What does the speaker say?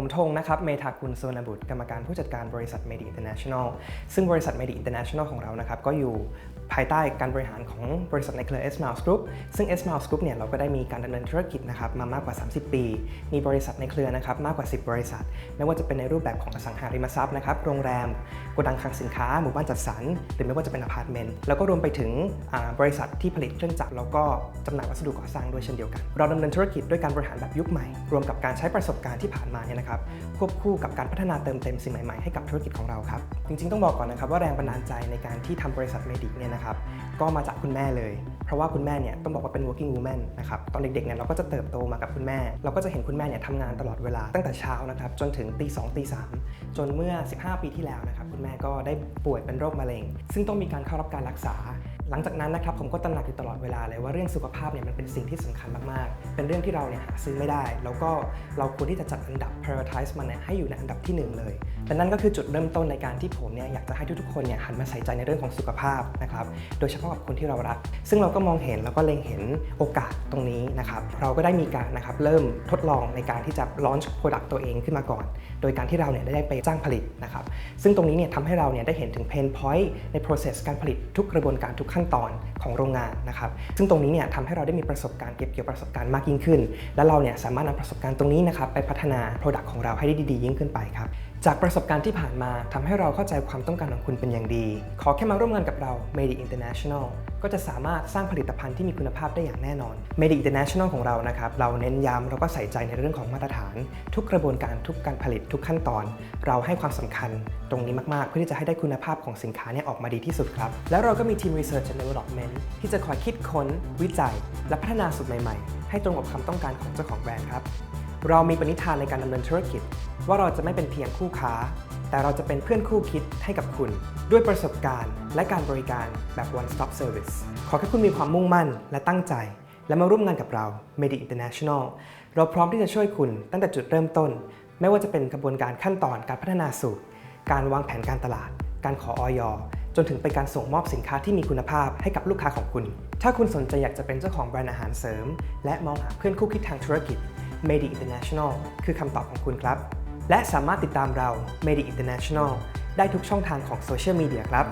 ผมธงนะครับ เมธากุลสวนบุตรกรรมการผู้จัดการบริษัท Medi International ซึ่งบริษัท Medi International ของเรานะครับ ก็อยู่ภายใต้การบริหารของบริษัทในเครือ S Miles Group ซึ่ง S Miles Group เนี่ยเราก็ได้มีการดำเนินธุรกิจนะครับมามากกว่า 30 ปี มีบริษัทในเครือนะครับมากกว่า 10 บริษัท ไม่ว่าจะเป็นในรูปแบบของอสังหาริมทรัพย์นะครับโรงแรมโกดังคลังสินค้า หมู่บ้านจัดสรรหรือไม่ว่าจะเป็นอพาร์ตเมนต์แล้วก็รวมไปถึงบริษัทที่ผลิตเครื่องจักรแล้วก็จำหน่ายวัสดุก่อสร้างด้วยเช่นเดียวกัน เราดำเนินธุรกิจด้วยการบริหารแบบยุคใหม่ รวมกับการใช้ประสบการณ์ที่ผ่านมาเนี่ยนะครับควบคู่กับการพัฒนาเติมเต็มสิ่งใหม่ๆให้กับธุรกิจของเราครับจริงๆต้องบอกก่อนนะครับว่าแรงบันดาลใจในการที่ทำบริษัทเมดิกเนี่ยนะครับก็มาจากคุณแม่เลย เพราะว่าคุณแม่เนี่ยต้องบอกว่าเป็น working woman นะครับตอนเด็กๆเนี่ยเราก็จะเติบโตมากับคุณแม่ เราก็จะเห็นคุณแม่เนี่ยทำงานตลอดเวลาตั้งแต่เช้านะครับจนถึงตีสองตีสามจนเมื่อ 15 ปีที่แล้วนะครับคุณแม่ก็ได้ป่วยเป็นโรคมะเร็ง ซึ่งต้องมีการเข้ารับการรักษา หลังจากนั้นนะครับผมก็ตระหนักอยู่ตลอดเวลาเลยว่าเรื่องสุขภาพเนี่ยมันเป็นสิ่งที่สำคัญมากๆ เป็นเรื่องที่เราเนี่ยหาซื้อไม่ได้ แล้วก็เราควรที่จะจัดอันดับ prioritize มันเนี่ยให้อยู่ในอันดับที่หนึ่งเลย และนั่นก็คือจุดเริ่มต้นในการที่ผมเนี่ยอยากจะให้ทุกๆคนเนี่ยหันมาใส่ใจในเรื่องของสุขภาพนะครับ โดยเฉพาะกับคนที่เรารัก ซึ่งเราก็มองเห็นแล้วก็เล็งเห็นโอกาสตรงนี้นะครับ เราก็ได้มีการนะครับเริ่มทดลองในการที่จะ launch product ตัวเองขึ้นมาก่อน โดยการที่เราเนี่ยได้ไปจ้างผลิตนะครับ ซึ่งตรงนี้เนี่ยทำให้เราเนี่ยได้เห็นถึง pain point ใน process การผลิตทุกกระบวนการทุกขั้นตอนของโรงงานนะครับ ซึ่งตรงนี้เนี่ยทำให้เราได้มีประสบการณ์เก็บเกี่ยวประสบการณ์มากยิ่งขึ้น และเราเนี่ยสามารถนำประสบการณ์ตรงนี้นะครับไปพัฒนา product ของเราให้ได้ดี ๆ ยิ่งขึ้นไปครับ จากประสบการณ์ที่ผ่านมาทำให้เราเข้าใจความต้องการของคุณเป็นอย่างดี ขอแค่มาร่วมงานกับเรา Medi International ก็จะสามารถสร้างผลิตภัณฑ์ที่มีคุณภาพได้อย่างแน่นอน Medi International ของเรานะครับ เราเน้นย้ำแล้วก็ใส่ใจในเรื่องของมาตรฐาน ทุกกระบวนการทุกการผลิตทุกขั้นตอน เราให้ความสำคัญตรงนี้มาก ๆ เพื่อที่จะให้ได้คุณภาพของสินค้าเนี่ยออกมาดีที่สุดครับ แล้วเราก็มีทีม Research and Development ที่จะคอยคิดค้น วิจัย และพัฒนาสูตรใหม่ ๆ ให้ตรงกับความต้องการของเจ้าของแบรนด์ครับ เรามีปณิธานในการดำเนินธุรกิจ ว่าเราจะไม่เป็นเพียงคู่ค้า แต่เราจะเป็นเพื่อนคู่คิดให้กับคุณ ด้วยประสบการณ์และการบริการแบบ one stop service ขอแค่คุณมีความมุ่งมั่นและตั้งใจ และมาร่วมงานกับเรา Medi International เราพร้อมที่จะช่วยคุณตั้งแต่จุดเริ่มต้น ไม่ว่าจะเป็นกระบวนการขั้นตอนการพัฒนาสูตร การวางแผนการตลาด การขอออยจนถึงเป็นการส่งมอบสินค้าที่มีคุณภาพให้กับลูกค้าของคุณ ถ้าคุณสนใจอยากจะเป็นเจ้าของแบรนด์อาหารเสริม และมองหาเพื่อนคู่คิดทางธุรกิจ Medi International คือคำตอบของคุณครับ และสามารถติดตามเรา Medi International ได้ทุกช่องทางของโซเชียลมีเดียครับ